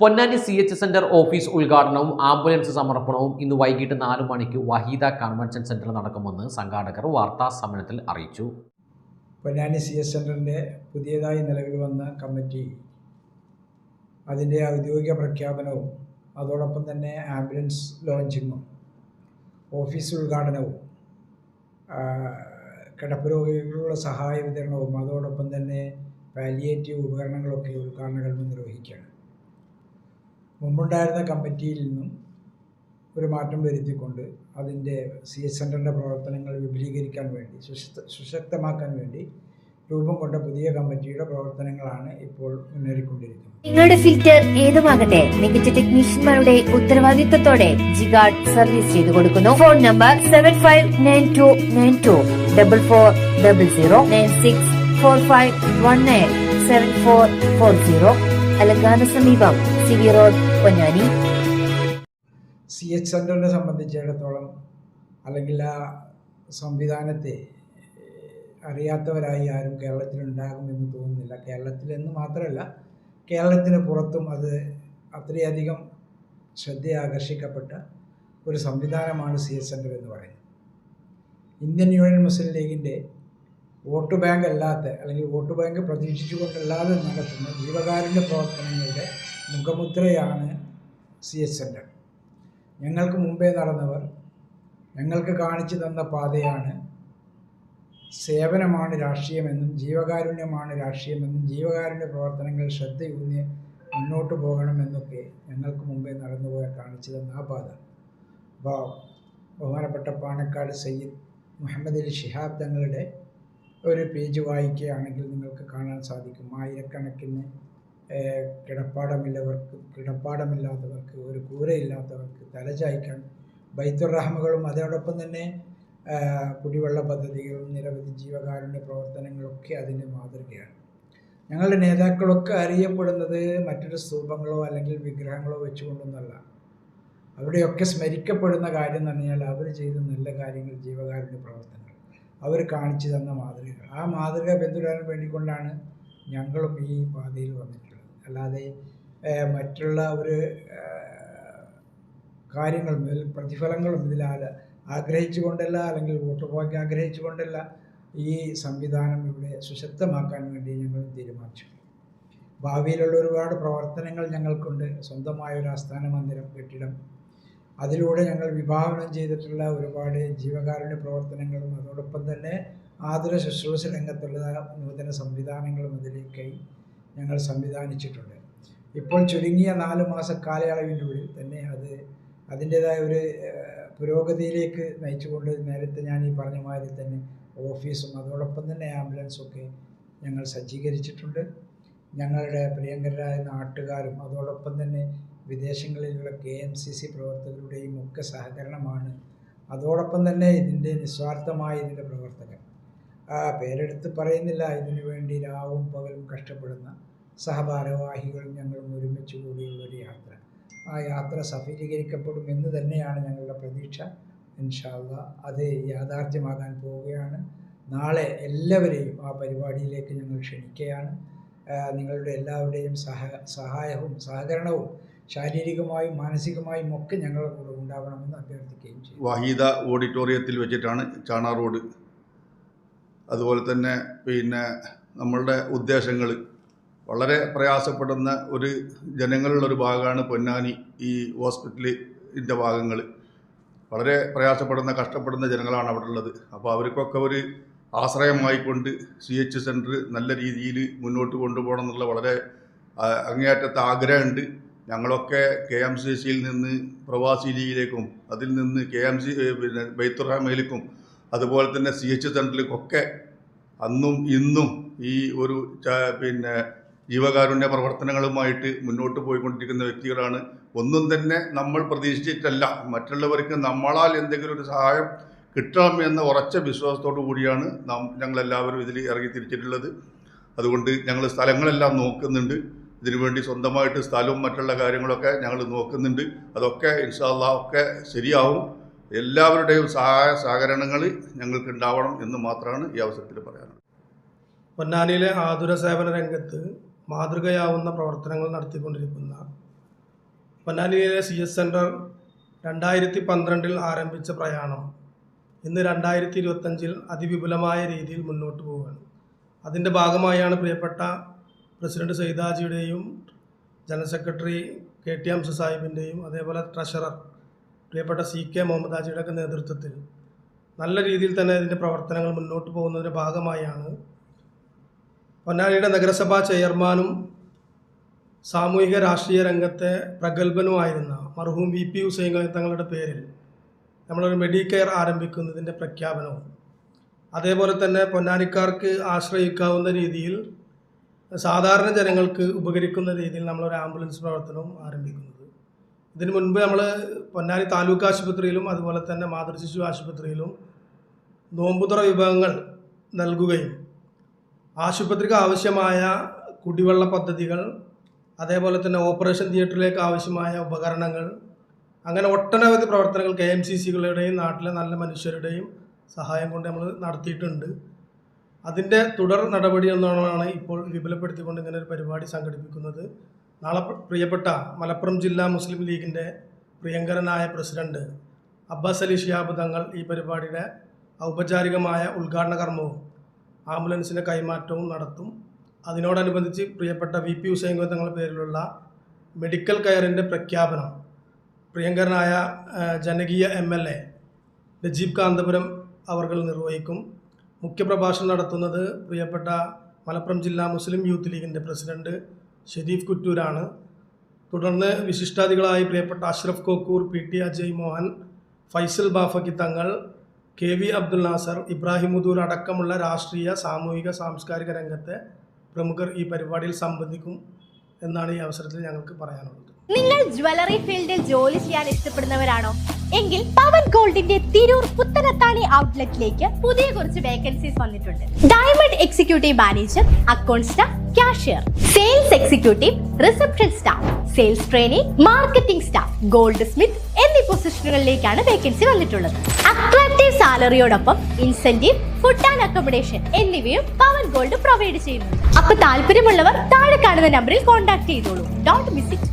Ponnani C H centre office ഉദ്ഘാടനവും ambulance സമർപ്പണവും ഇന്ന് വൈകിട്ട് നാല് മണിക്ക് വഹീദ കൺവെൻഷൻ സെന്ററിൽ നടക്കുമെന്ന് സംഘാടകർ വാർത്താ സമ്മേളനത്തിൽ അറിയിച്ചു. പൊന്നാനി സി എച്ച് സെന്ററിന്റെ പുതിയതായി നിലവിൽ വന്ന കമ്മിറ്റി അതിന്റെ ഔദ്യോഗിക പ്രഖ്യാപനവും അതോടൊപ്പം തന്നെ ആംബുലൻസ് ലോഞ്ചിങ്ങും ഓഫീസ് ഉദ്ഘാടനവും കിടപ്പ് രോഗികളുള്ള സഹായ വിതരണവും അതോടൊപ്പം തന്നെ പാലിയേറ്റീവ് ഉപകരണങ്ങളൊക്കെ ഉദ്ഘാടനങ്ങൾ നിർവഹിക്കുകയാണ് മുമ്പുണ്ടായിരുന്ന കമ്മിറ്റിയിൽ നിന്നും ഒരു മാറ്റം വരുത്തിക്കൊണ്ട് അതിന്റെ സി എസ് സെന്ററിന്റെ പ്രവർത്തനങ്ങൾ വിപുലീകരിക്കാൻ വേണ്ടി സുശക്ത സുശക്തമാക്കാൻ വേണ്ടി രൂപം കൊണ്ട പുതിയ കമ്മിറ്റിയുടെ പ്രവർത്തനങ്ങളാണ് ഇപ്പോൾ മുന്നേറിക്കൊണ്ടിരിക്കുന്നത്. നിങ്ങളുടെ ഫിൽറ്റർ ഏതുമാകട്ടെ മികച്ച ടെക്നീഷ്യന്മാരുടെ ഉത്തരവാദിത്തത്തോടെ ജിഗാർഡ് സർവീസ് ചെയ്തു കൊടുക്കുന്നു. Phone number seven five nine two nine two double four double zero nine six four five one nine seven four four zero അലങ്കാന സമീപം C V road Ponnani C H സെന്ററിനെ സംബന്ധിച്ചിടത്തോളം അല്ലെങ്കിൽ ആ സംവിധാനത്തെ അറിയാത്തവരായി ആരും കേരളത്തിലുണ്ടാകുമെന്ന് തോന്നുന്നില്ല. കേരളത്തിലെന്ന് മാത്രമല്ല കേരളത്തിന് പുറത്തും അത് അത്രയധികം ശ്രദ്ധ ആകർഷിക്കപ്പെട്ട ഒരു സംവിധാനമാണ് സി എച്ച് സെന്റർ എന്ന് പറയുന്നത്. ഇന്ത്യൻ യൂണിയൻ മുസ്ലിം ലീഗിന്റെ വോട്ട് ബാങ്ക് അല്ലാത്ത അല്ലെങ്കിൽ വോട്ട് ബാങ്ക് പ്രതീക്ഷിച്ചുകൊണ്ടല്ലാതെ നടത്തുന്ന ജീവകാരുണ്യ പ്രവർത്തനങ്ങളുടെ മുഖമുദ്രയാണ് സി എച്ച് സെന്റർ ഞങ്ങൾക്ക് മുമ്പേ നടന്നവർ ഞങ്ങൾക്ക് കാണിച്ചു തന്ന പാതയാണ് സേവനമാണ് രാഷ്ട്രീയമെന്നും ജീവകാരുണ്യമാണ് രാഷ്ട്രീയമെന്നും ജീവകാരുണ്യ പ്രവർത്തനങ്ങൾ ശ്രദ്ധയൂന്നി മുന്നോട്ട് പോകണമെന്നൊക്കെ ഞങ്ങൾക്ക് മുമ്പേ നടന്നുപോയ കാണിച്ചു തന്ന ആ പാത. അപ്പോൾ ബഹുമാനപ്പെട്ട പാണക്കാട് സയ്യിദ് മുഹമ്മദ് അലി ഷിഹാബ് തങ്ങളുടെ ഒരു പേജ് വായിക്കുകയാണെങ്കിൽ നിങ്ങൾക്ക് കാണാൻ സാധിക്കും. ആയിരക്കണക്കിന് കിടപ്പാടമില്ലവർക്ക് കിടപ്പാടമില്ലാത്തവർക്ക് ഒരു കൂരയില്ലാത്തവർക്ക് തലചായ്ക്കാൻ ബൈത്തുർ റഹ്മകളും അതോടൊപ്പം തന്നെ കുടിവെള്ള പദ്ധതികളും നിരവധി ജീവകാരുണ്യ പ്രവർത്തനങ്ങളൊക്കെ അതിന്റെ മാതൃകയാണ്. ഞങ്ങളുടെ നേതാക്കളൊക്കെ അറിയപ്പെടുന്നത് മറ്റൊരു സ്തൂപങ്ങളോ അല്ലെങ്കിൽ വിഗ്രഹങ്ങളോ വെച്ചുകൊണ്ടൊന്നല്ല. അവിടെയൊക്കെ സ്മരിക്കപ്പെടുന്ന കാര്യം എന്ന് പറഞ്ഞാൽ അവർ ചെയ്ത നല്ല കാര്യങ്ങൾ ജീവകാരുണ്യ പ്രവർത്തനങ്ങൾ അവർ കാണിച്ചു തന്ന മാതൃക ആ മാതൃക പിന്തുടരാൻ വേണ്ടിക്കൊണ്ടാണ് ഞങ്ങളും ഈ പാതയിൽ വന്നിട്ടുള്ളത്. അല്ലാതെ മറ്റുള്ള ഒരു കാര്യങ്ങളും ഇതിൽ പ്രതിഫലങ്ങളും ഇതിൽ ആ- ആഗ്രഹിച്ചുകൊണ്ടല്ല അല്ലെങ്കിൽ വോട്ട് ബാങ്ക് ആഗ്രഹിച്ചുകൊണ്ടല്ല ഈ സംവിധാനം ഇവിടെ സുശക്തമാക്കാൻ വേണ്ടി ഞങ്ങൾ തീരുമാനിച്ചു. ഭാവിയിലുള്ള ഒരുപാട് പ്രവർത്തനങ്ങൾ ഞങ്ങൾക്കുണ്ട്. സ്വന്തമായ ഒരു ആസ്ഥാന മന്ദിരം കെട്ടിടം അതിലൂടെ ഞങ്ങൾ വിഭാവനം ചെയ്തിട്ടുള്ള ഒരുപാട് ജീവകാരുണ്യ പ്രവർത്തനങ്ങളും അതോടൊപ്പം തന്നെ ആതുര ശുശ്രൂഷ രംഗത്തുള്ള നൂതന സംവിധാനങ്ങളും അതിലേക്കായി ഞങ്ങൾ സംവിധാനിച്ചിട്ടുണ്ട്. ഇപ്പോൾ ചുരുങ്ങിയ നാല് മാസ കാലയളവിനുള്ളിൽ തന്നെ അത് അതിന്റേതായ ഒരു പുരോഗതിയിലേക്ക് നയിച്ചുകൊണ്ട് നേരത്തെ ഞാൻ ഈ പറഞ്ഞ മാതിരി തന്നെ ഓഫീസും അതോടൊപ്പം തന്നെ ആംബുലൻസും ഒക്കെ ഞങ്ങൾ സജ്ജീകരിച്ചിട്ടുണ്ട്. ഞങ്ങളുടെ പ്രിയങ്കരായ നാട്ടുകാരും അതോടൊപ്പം തന്നെ വിദേശങ്ങളിലുള്ള കെ എം സി സി പ്രവർത്തകരുടെയും ഒക്കെ സഹകരണമാണ്. അതോടൊപ്പം തന്നെ ഇതിന്റെ നിസ്വാർത്ഥമായ ഇതിന്റെ പ്രവർത്തകർ പേരെടുത്ത് പറയുന്നില്ല. ഇതിനു വേണ്ടി രാവും പകലും കഷ്ടപ്പെടുന്ന സഹഭാരവാഹികളും ഞങ്ങളും ഒരുമിച്ച് കൂടിയുള്ള ഒരു യാത്ര. ആ യാത്ര സഫലീകരിക്കപ്പെടും എന്ന് തന്നെയാണ് ഞങ്ങളുടെ പ്രതീക്ഷ. ഇൻഷാല്ല അത് യാഥാർത്ഥ്യമാകാൻ പോവുകയാണ്. നാളെ എല്ലാവരെയും ആ പരിപാടിയിലേക്ക് ഞങ്ങൾ ക്ഷണിക്കുകയാണ്. നിങ്ങളുടെ എല്ലാവരുടെയും സഹ സഹായവും സഹകരണവും ശാരീരികമായും മാനസികമായും ഒക്കെ ഞങ്ങളുടെ കൂടെ ഉണ്ടാവണമെന്ന് അഭ്യർത്ഥിക്കുകയും ചെയ്തു. വഹീദ ഓഡിറ്റോറിയത്തിൽ വെച്ചിട്ടാണ് ചാണാർ റോഡ്. അതുപോലെ തന്നെ പിന്നെ നമ്മളുടെ ഉദ്ദേശങ്ങൾ. വളരെ പ്രയാസപ്പെടുന്ന ഒരു ജനങ്ങളുള്ള ഒരു ഭാഗമാണ് പൊന്നാനി ഈ ഹോസ്പിറ്റലിന്റെ ഭാഗങ്ങൾ. വളരെ പ്രയാസപ്പെടുന്ന കഷ്ടപ്പെടുന്ന ജനങ്ങളാണ് അവിടെ ഉള്ളത് അപ്പോൾ അവർക്കൊക്കെ ഒരു ആശ്രയമായിക്കൊണ്ട് സി എച്ച് സെന്റർ നല്ല രീതിയിൽ മുന്നോട്ട് കൊണ്ടുപോകണം എന്നുള്ള വളരെ അങ്ങേയറ്റത്തെ ആഗ്രഹമുണ്ട്. ഞങ്ങളൊക്കെ കെ എം സി സിയിൽ നിന്ന് പ്രവാസി ലീഗിലേക്കും അതിൽ നിന്ന് കെ എം സി പിന്നെ ബൈത്തുറഹമയിലേക്കും അതുപോലെ തന്നെ സി എച്ച് സെന്ററിലേക്കൊക്കെ അന്നും ഇന്നും ഈ ഒരു പിന്നെ ജീവകാരുണ്യ പ്രവർത്തനങ്ങളുമായിട്ട് മുന്നോട്ട് പോയിക്കൊണ്ടിരിക്കുന്ന വ്യക്തികളാണ്. ഒന്നും തന്നെ നമ്മൾ പ്രതീക്ഷിച്ചിട്ടല്ല. മറ്റുള്ളവർക്ക് നമ്മളാൽ എന്തെങ്കിലും ഒരു സഹായം കിട്ടണം എന്ന ഉറച്ച വിശ്വാസത്തോടു കൂടിയാണ് നാം ഞങ്ങളെല്ലാവരും ഇതിൽ ഇറങ്ങി തിരിച്ചിട്ടുള്ളത്. അതുകൊണ്ട് ഞങ്ങൾ സ്ഥലങ്ങളെല്ലാം നോക്കുന്നുണ്ട്. ഇതിനുവേണ്ടി സ്വന്തമായിട്ട് സ്ഥലവും മറ്റുള്ള കാര്യങ്ങളൊക്കെ ഞങ്ങൾ നോക്കുന്നുണ്ട്. അതൊക്കെ ഇൻഷാല്ല ഒക്കെ ശരിയാവും. എല്ലാവരുടെയും സഹായ സഹകരണങ്ങൾ ഞങ്ങൾക്ക് ഉണ്ടാവണം എന്ന് മാത്രമാണ് ഈ അവസരത്തിൽ പറയാനുള്ളത്. പൊന്നാനിയിലെ ആതുര സേവന രംഗത്ത് മാതൃകയാവുന്ന പ്രവർത്തനങ്ങൾ നടത്തിക്കൊണ്ടിരിക്കുന്ന പൊന്നാനിയിലെ സി എസ് സെന്റർ രണ്ടായിരത്തി പന്ത്രണ്ടിൽ ആരംഭിച്ച പ്രയാണം ഇന്ന് രണ്ടായിരത്തി ഇരുപത്തഞ്ചിൽ അതിവിപുലമായ രീതിയിൽ മുന്നോട്ട് പോവുകയാണ്. അതിന്റെ ഭാഗമായാണ് പ്രിയപ്പെട്ട president സൈദാജിയുടെയും general secretary K T Amsa സാഹിബിന്റെയും അതേപോലെ ട്രഷറർ പ്രിയപ്പെട്ട സി കെ മുഹമ്മദ് ഹാജിയുടെയൊക്കെ നേതൃത്വത്തിൽ നല്ല രീതിയിൽ തന്നെ ഇതിന്റെ പ്രവർത്തനങ്ങൾ മുന്നോട്ട് പോകുന്നതിന്റെ ഭാഗമായാണ് പൊന്നാനിയുടെ നഗരസഭാ ചെയർമാനും സാമൂഹിക രാഷ്ട്രീയ രംഗത്തെ പ്രഗത്ഭനുമായിരുന്ന മർഹൂം വി പി ഹുസൈൻ തങ്ങളുടെ പേരിൽ നമ്മളൊരു മെഡിക്കെയർ ആരംഭിക്കുന്നതിന്റെ പ്രഖ്യാപനവും അതേപോലെ തന്നെ പൊന്നാനിക്കാർക്ക് ആശ്രയിക്കാവുന്ന രീതിയിൽ സാധാരണ ജനങ്ങൾക്ക് ഉപകരിക്കുന്ന രീതിയിൽ നമ്മളൊരു ആംബുലൻസ് പ്രവർത്തനവും ആരംഭിക്കുന്നത്. ഇതിനു മുൻപ് നമ്മൾ പൊന്നാനി താലൂക്ക് ആശുപത്രിയിലും അതുപോലെ തന്നെ മാതൃശിശു ആശുപത്രിയിലും നോമ്പുതുറ വിഭവങ്ങൾ നൽകുകയും ആശുപത്രിക്ക് ആവശ്യമായ കുടിവെള്ള പദ്ധതികൾ അതേപോലെ തന്നെ ഓപ്പറേഷൻ തിയേറ്ററിലേക്ക് ആവശ്യമായ ഉപകരണങ്ങൾ അങ്ങനെ ഒട്ടനവധി പ്രവർത്തനങ്ങൾ കെ എം സി സികളുടെയും നാട്ടിലെ നല്ല മനുഷ്യരുടെയും സഹായം കൊണ്ട് നമ്മൾ നടത്തിയിട്ടുണ്ട്. അതിന്റെ തുടർ നടപടി എന്നാണ് ഇപ്പോൾ വിപുലപ്പെടുത്തിക്കൊണ്ട് ഇങ്ങനെ ഒരു പരിപാടി സംഘടിപ്പിക്കുന്നത്. നാളെ പ്രിയപ്പെട്ട മലപ്പുറം ജില്ലാ മുസ്ലിം ലീഗിന്റെ പ്രിയങ്കരനായ പ്രസിഡന്റ് അബ്ബാസ് അലി ഷിഹാബ് തങ്ങൾ ഈ പരിപാടിയുടെ ഔപചാരികമായ ഉദ്ഘാടന കർമ്മവും ആംബുലൻസിന്റെ കൈമാറ്റവും നടത്തും. അതിനോടനുബന്ധിച്ച് പ്രിയപ്പെട്ട വി പി ഹുസൈൻ ഖാൻ തങ്ങളുടെ പേരിലുള്ള മെഡിക്കൽ കെയറിന്റെ പ്രഖ്യാപനം പ്രിയങ്കരനായ ജനകീയ M L A Najeeb Kanthapuram അവർ നിർവഹിക്കും. മുഖ്യപ്രഭാഷണം നടത്തുന്നത് പ്രിയപ്പെട്ട മലപ്പുറം ജില്ലാ മുസ്ലിം യൂത്ത് ലീഗിന്റെ പ്രസിഡന്റ് ഷെരീഫ് കുറ്റൂരാണ്. തുടർന്ന് വിശിഷ്ടാതികളായി പ്രിയപ്പെട്ട Ashraf Kokkur P T Ajay Mohan Faisal Bafaqi Thangal K V Abdul Nasar Ibrahim Mudur അടക്കമുള്ള രാഷ്ട്രീയ സാമൂഹിക സാംസ്കാരിക രംഗത്തെ പ്രമുഖർ ഈ പരിപാടിയിൽ സംബന്ധിക്കും എന്നാണ് ഈ അവസരത്തിൽ ഞങ്ങൾക്ക് പറയാനുള്ളത്. നിങ്ങൾ ജ്വല്ലറി ഫീൽഡിൽ ജോലി ചെയ്യാൻ ഇഷ്ടപ്പെടുന്നവരാണോ? എങ്കിൽ പവൻ ഗോൾഡിന്റെ തിരൂർ പുത്തനത്താണി ഔട്ട്ലെറ്റിലേക്ക് പുതിയ കുറച്ച് വേക്കൻസീസ് വന്നിട്ടുണ്ട്. Diamond executive manager account staff cashier sales executive reception staff sales training marketing staff goldsmith എന്നീ പൊസിഷനുകളിലേക്കാണ് വേക്കൻസി വന്നിട്ടുള്ളത്. അട്രാക്റ്റീവ് സാലറിയോടൊപ്പം ഇൻസെന്റീവ് ഫുഡ് ആൻഡ് അക്കോമഡേഷൻ എന്നിവയും പവൻ ഗോൾഡ് പ്രൊവൈഡ് ചെയ്യുന്നു അപ്പൊ താല്പര്യമുള്ളവർ താഴെ കാണുന്ന നമ്പറിൽ കോൺടാക്ട് ചെയ്തോളൂ. Dot miss it